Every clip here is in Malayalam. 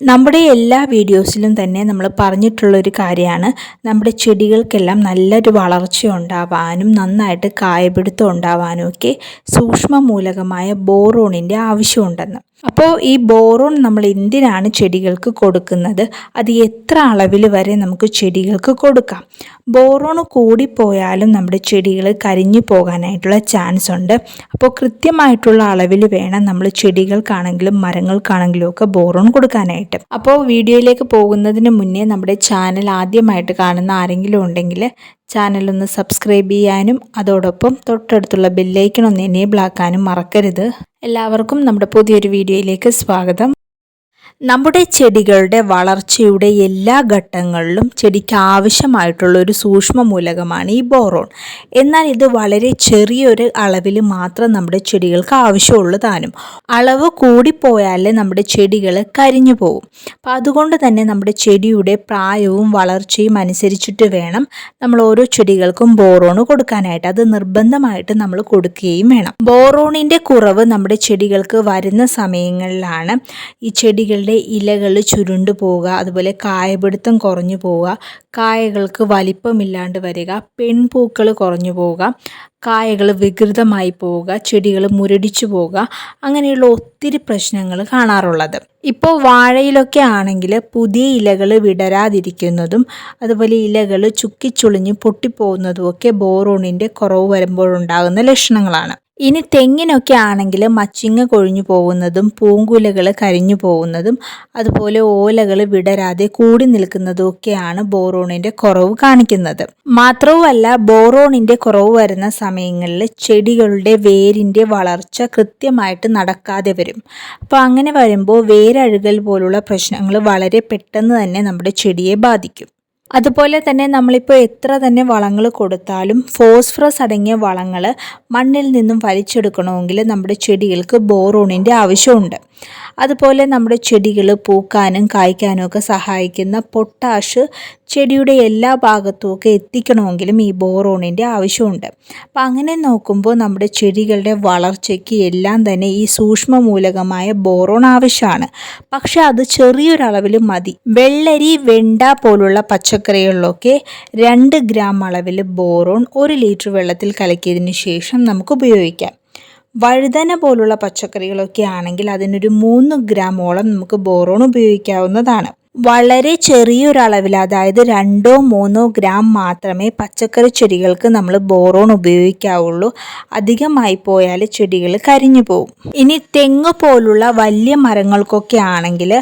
നമ്മുടെ എല്ലാ വീഡിയോസിലും തന്നെ നമ്മൾ പറഞ്ഞിട്ടുള്ളൊരു കാര്യമാണ്. നമ്മുടെ ചെടികൾക്കെല്ലാം നല്ലൊരു വളർച്ച ഉണ്ടാവാനും നന്നായിട്ട് കായപിടുത്തം ഉണ്ടാവാനും ഒക്കെ സൂക്ഷ്മ മൂലകമായ ബോറോണിന്റെ ആവശ്യമുണ്ടെന്ന്. അപ്പോൾ ഈ ബോറോൺ നമ്മൾ എന്തിനാണ് ചെടികൾക്ക് കൊടുക്കുന്നത്? അത് എത്ര അളവിൽ വരെ നമുക്ക് ചെടികൾക്ക് കൊടുക്കാം? ബോറോൺ കൂടിപ്പോയാലും നമ്മുടെ ചെടികൾ കരിഞ്ഞു പോകാനായിട്ടുള്ള ചാൻസ് ഉണ്ട്. അപ്പോൾ കൃത്യമായിട്ടുള്ള അളവിൽ വേണം നമ്മൾ ചെടികൾക്കാണെങ്കിലും മരങ്ങൾക്കാണെങ്കിലും ഒക്കെ ബോറോൺ കൊടുക്കാനായിട്ട്. അപ്പോൾ വീഡിയോയിലേക്ക് പോകുന്നതിന് മുന്നേ നമ്മുടെ ചാനൽ ആദ്യമായിട്ട് കാണുന്ന ആരെങ്കിലും ഉണ്ടെങ്കിൽ ചാനലൊന്ന് സബ്സ്ക്രൈബ് ചെയ്യാനും അതോടൊപ്പം തൊട്ടടുത്തുള്ള ബെല്ലൈക്കൺ ഒന്ന് എനേബിൾ ആക്കാനും മറക്കരുത്. എല്ലാവർക്കും നമ്മുടെ പുതിയൊരു വീഡിയോയിലേക്ക് സ്വാഗതം. നമ്മുടെ ചെടികളുടെ വളർച്ചയുടെ എല്ലാ ഘട്ടങ്ങളിലും ചെടിക്ക് ആവശ്യമായിട്ടുള്ള ഒരു സൂക്ഷ്മ മൂലകമാണ് ഈ ബോറോൺ. എന്നാൽ ഇത് വളരെ ചെറിയൊരു അളവിൽ മാത്രം നമ്മുടെ ചെടികൾക്ക് ആവശ്യമുള്ളൂ താനും അളവ് കൂടിപ്പോയാലേ നമ്മുടെ ചെടികൾ കരിഞ്ഞു പോകും അപ്പം അതുകൊണ്ട് തന്നെ നമ്മുടെ ചെടിയുടെ പ്രായവും വളർച്ചയും അനുസരിച്ചിട്ട് വേണം നമ്മൾ ഓരോ ചെടികൾക്കും ബോറോൺ കൊടുക്കാനായിട്ട്. അത് നിർബന്ധമായിട്ട് നമ്മൾ കൊടുക്കുകയും വേണം. ബോറോണിന്റെ കുറവ് നമ്മുടെ ചെടികൾക്ക് വരുന്ന സമയങ്ങളിലാണ് ഈ ചെടികളുടെ ചെടികളുടെ ഇലകൾ ചുരുണ്ടു പോവുക അതുപോലെ കായപിടുത്തം കുറഞ്ഞു പോവുക കായകൾക്ക് വലിപ്പമില്ലാണ്ട് വരിക പെൺപൂക്കൾ കുറഞ്ഞു പോവുക കായകൾ വികൃതമായി പോവുക ചെടികൾ മുരടിച്ചു പോവുക അങ്ങനെയുള്ള ഒത്തിരി പ്രശ്നങ്ങൾ കാണാറുള്ളത്. ഇപ്പോൾ വാഴയിലൊക്കെ ആണെങ്കിൽ പുതിയ ഇലകൾ വിടരാതിരിക്കുന്നതും അതുപോലെ ഇലകൾ ചുക്കിച്ചുളിഞ്ഞ് പൊട്ടിപ്പോകുന്നതും ഒക്കെ ബോറോണിന്റെ കുറവ് വരുമ്പോഴുണ്ടാകുന്ന ലക്ഷണങ്ങളാണ്. ഇനി തെങ്ങിനൊക്കെ ആണെങ്കിൽ മച്ചിങ്ങ കൊഴിഞ്ഞു പോകുന്നതും പൂങ്കുലകൾ കരിഞ്ഞു പോകുന്നതും അതുപോലെ ഓലകൾ വിടരാതെ കൂടി നിൽക്കുന്നതും ഒക്കെയാണ് ബോറോണിന്റെ കുറവ് കാണിക്കുന്നത്. മാത്രവുമല്ല ബോറോണിന്റെ കുറവ് വരുന്ന സമയങ്ങളിൽ ചെടികളുടെ വേരിന്റെ വളർച്ച കൃത്യമായിട്ട് നടക്കാതെ വരും. അപ്പോൾ അങ്ങനെ വരുമ്പോൾ വേരഴുകൽ പോലുള്ള പ്രശ്നങ്ങൾ വളരെ പെട്ടെന്ന് തന്നെ നമ്മുടെ ചെടിയെ ബാധിക്കും. അതുപോലെ തന്നെ നമ്മളിപ്പോൾ എത്ര തന്നെ വളങ്ങൾ കൊടുത്താലും ഫോസ്ഫറസ് അടങ്ങിയ വളങ്ങൾ മണ്ണിൽ നിന്നും വലിച്ചെടുക്കണമെങ്കിൽ നമ്മുടെ ചെടികൾക്ക് ബോറോണിന്റെ ആവശ്യമുണ്ട്. അതുപോലെ നമ്മുടെ ചെടികൾ പൂക്കാനും കായ്ക്കാനും ഒക്കെ സഹായിക്കുന്ന പൊട്ടാഷ് ചെടിയുടെ എല്ലാ ഭാഗത്തും ഒക്കെ എത്തിക്കണമെങ്കിലും ഈ ബോറോണിന്റെ ആവശ്യമുണ്ട്. അപ്പം അങ്ങനെ നോക്കുമ്പോൾ നമ്മുടെ ചെടികളുടെ വളർച്ചയ്ക്ക് എല്ലാം തന്നെ ഈ സൂക്ഷ്മ മൂലകമായ ബോറോൺ ആവശ്യമാണ്. പക്ഷേ അത് ചെറിയൊരളവിൽ മതി. വെള്ളരി വെണ്ട പോലുള്ള പച്ചക്കറികളിലൊക്കെ രണ്ട് ഗ്രാം അളവിൽ ബോറോൺ ഒരു ലിറ്റർ വെള്ളത്തിൽ കലക്കിയതിന് ശേഷം നമുക്ക് ഉപയോഗിക്കാം. വഴുതന പോലുള്ള പച്ചക്കറികളൊക്കെ ആണെങ്കിൽ അതിനൊരു മൂന്ന് ഗ്രാമോളം നമുക്ക് ബോറോൺ ഉപയോഗിക്കാവുന്നതാണ്. വളരെ ചെറിയൊരളവിൽ അതായത് രണ്ടോ മൂന്നോ ഗ്രാം മാത്രമേ പച്ചക്കറി ചെടികൾക്ക് നമ്മൾ ബോറോൺ ഉപയോഗിക്കാവുള്ളൂ. അധികമായി പോയാൽ ചെടികൾ കരിഞ്ഞു പോകും ഇനി തെങ്ങ് പോലുള്ള വലിയ മരങ്ങൾക്കൊക്കെ ആണെങ്കിൽ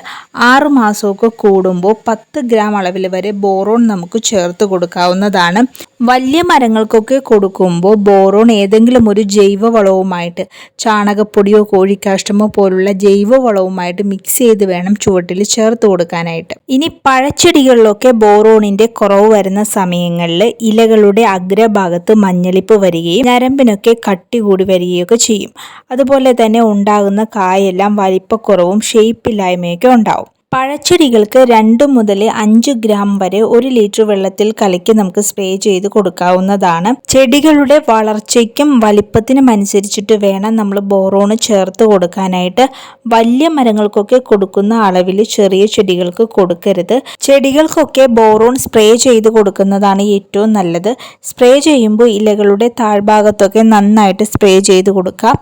ആറ് മാസമൊക്കെ കൂടുമ്പോൾ പത്ത് ഗ്രാം അളവിൽ വരെ ബോറോൺ നമുക്ക് ചേർത്ത് കൊടുക്കാവുന്നതാണ്. വലിയ മരങ്ങൾക്കൊക്കെ കൊടുക്കുമ്പോൾ ബോറോൺ ഏതെങ്കിലും ഒരു ജൈവവളവുമായിട്ട് ചാണകപ്പൊടിയോ കോഴിക്കാഷ്ടമോ പോലുള്ള ജൈവവളവുമായിട്ട് മിക്സ് ചെയ്ത് വേണം ചുവട്ടിൽ ചേർത്ത് കൊടുക്കാനായിട്ട്. ഇനി പഴച്ചെടികളിലൊക്കെ ബോറോണിന്റെ കുറവ് വരുന്ന സമയങ്ങളിൽ ഇലകളുടെ അഗ്രഭാഗത്ത് മഞ്ഞളിപ്പ് വരികയും ഞരമ്പിനൊക്കെ കട്ടി കൂടി വരികയൊക്കെ ചെയ്യും. അതുപോലെ തന്നെ ഉണ്ടാകുന്ന കായെല്ലാം വലിപ്പക്കുറവും ഷെയ്പ്പില്ലായ്മയൊക്കെ ഉണ്ടാവും. പഴച്ചെടികൾക്ക് രണ്ട് മുതൽ അഞ്ച് ഗ്രാം വരെ ഒരു ലിറ്റർ വെള്ളത്തിൽ കലക്കി നമുക്ക് സ്പ്രേ ചെയ്ത് കൊടുക്കാവുന്നതാണ്. ചെടികളുടെ വളർച്ചയ്ക്കും വലിപ്പത്തിനും അനുസരിച്ചിട്ട് വേണം നമ്മൾ ബോറോണ് ചേർത്ത് കൊടുക്കാനായിട്ട്. വലിയ മരങ്ങൾക്കൊക്കെ കൊടുക്കുന്ന അളവിൽ ചെറിയ ചെടികൾക്ക് കൊടുക്കരുത്. ചെടികൾക്കൊക്കെ ബോറോൺ സ്പ്രേ ചെയ്ത് കൊടുക്കുന്നതാണ് ഏറ്റവും നല്ലത്. സ്പ്രേ ചെയ്യുമ്പോൾ ഇലകളുടെ താഴ്ഭാഗത്തൊക്കെ നന്നായിട്ട് സ്പ്രേ ചെയ്ത് കൊടുക്കുക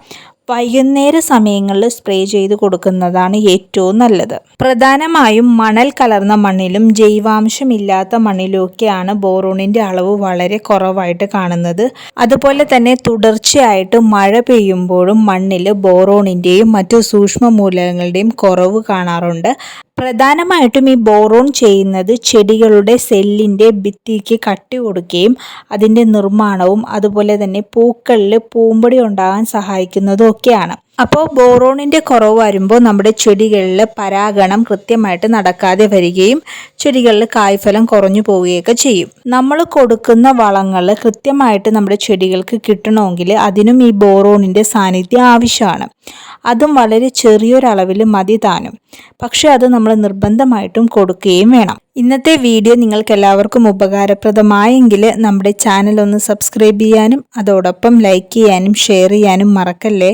വൈകുന്നേര സമയങ്ങളിൽ സ്പ്രേ ചെയ്ത് കൊടുക്കുന്നതാണ് ഏറ്റവും നല്ലത്. പ്രധാനമായും മണൽ കലർന്ന മണ്ണിലും ജൈവാംശമില്ലാത്ത മണ്ണിലുമൊക്കെയാണ് ബോറോണിന്റെ അളവ് വളരെ കുറവായിട്ട് കാണുന്നത്. അതുപോലെ തന്നെ തുടർച്ചയായിട്ട് മഴ പെയ്യുമ്പോഴും മണ്ണിൽ ബോറോണിന്റെയും മറ്റു സൂക്ഷ്മ മൂലകങ്ങളുടെയും കുറവ് കാണാറുണ്ട്. പ്രധാനമായിട്ടും ഈ ബോറോൺ ചെയ്യുന്നത് ചെടികളുടെ സെല്ലിന്റെ ഭിത്തിക്ക് കട്ടി കൊടുക്കുകയും അതിന്റെ നിർമ്മാണവും അതുപോലെ തന്നെ പൂക്കളിൽ പൂമ്പൊടി ഉണ്ടാകാൻ സഹായിക്കുന്നതും ഒക്കെയാണ്. അപ്പോൾ ബോറോണിന്റെ കുറവ് വരുമ്പോൾ നമ്മുടെ ചെടികളിൽ പരാഗണം കൃത്യമായിട്ട് നടക്കാതെ വരികയും ചെടികളിൽ കായ്ഫലം കുറഞ്ഞു പോവുകയൊക്കെ ചെയ്യും. നമ്മൾ കൊടുക്കുന്ന വളങ്ങൾ കൃത്യമായിട്ട് നമ്മുടെ ചെടികൾക്ക് കിട്ടണമെങ്കിൽ അതിനും ഈ ബോറോണിന്റെ സാന്നിധ്യം ആവശ്യമാണ്. അതും വളരെ ചെറിയൊരളവിൽ മതി താനും. പക്ഷെ അത് നമ്മൾ നിർബന്ധമായിട്ടും കൊടുക്കുകയും വേണം. ഇന്നത്തെ വീഡിയോ നിങ്ങൾക്ക് എല്ലാവർക്കും ഉപകാരപ്രദമായെങ്കിൽ നമ്മുടെ ചാനൽ ഒന്ന് സബ്സ്ക്രൈബ് ചെയ്യാനും അതോടൊപ്പം ലൈക്ക് ചെയ്യാനും ഷെയർ ചെയ്യാനും മറക്കല്ലേ?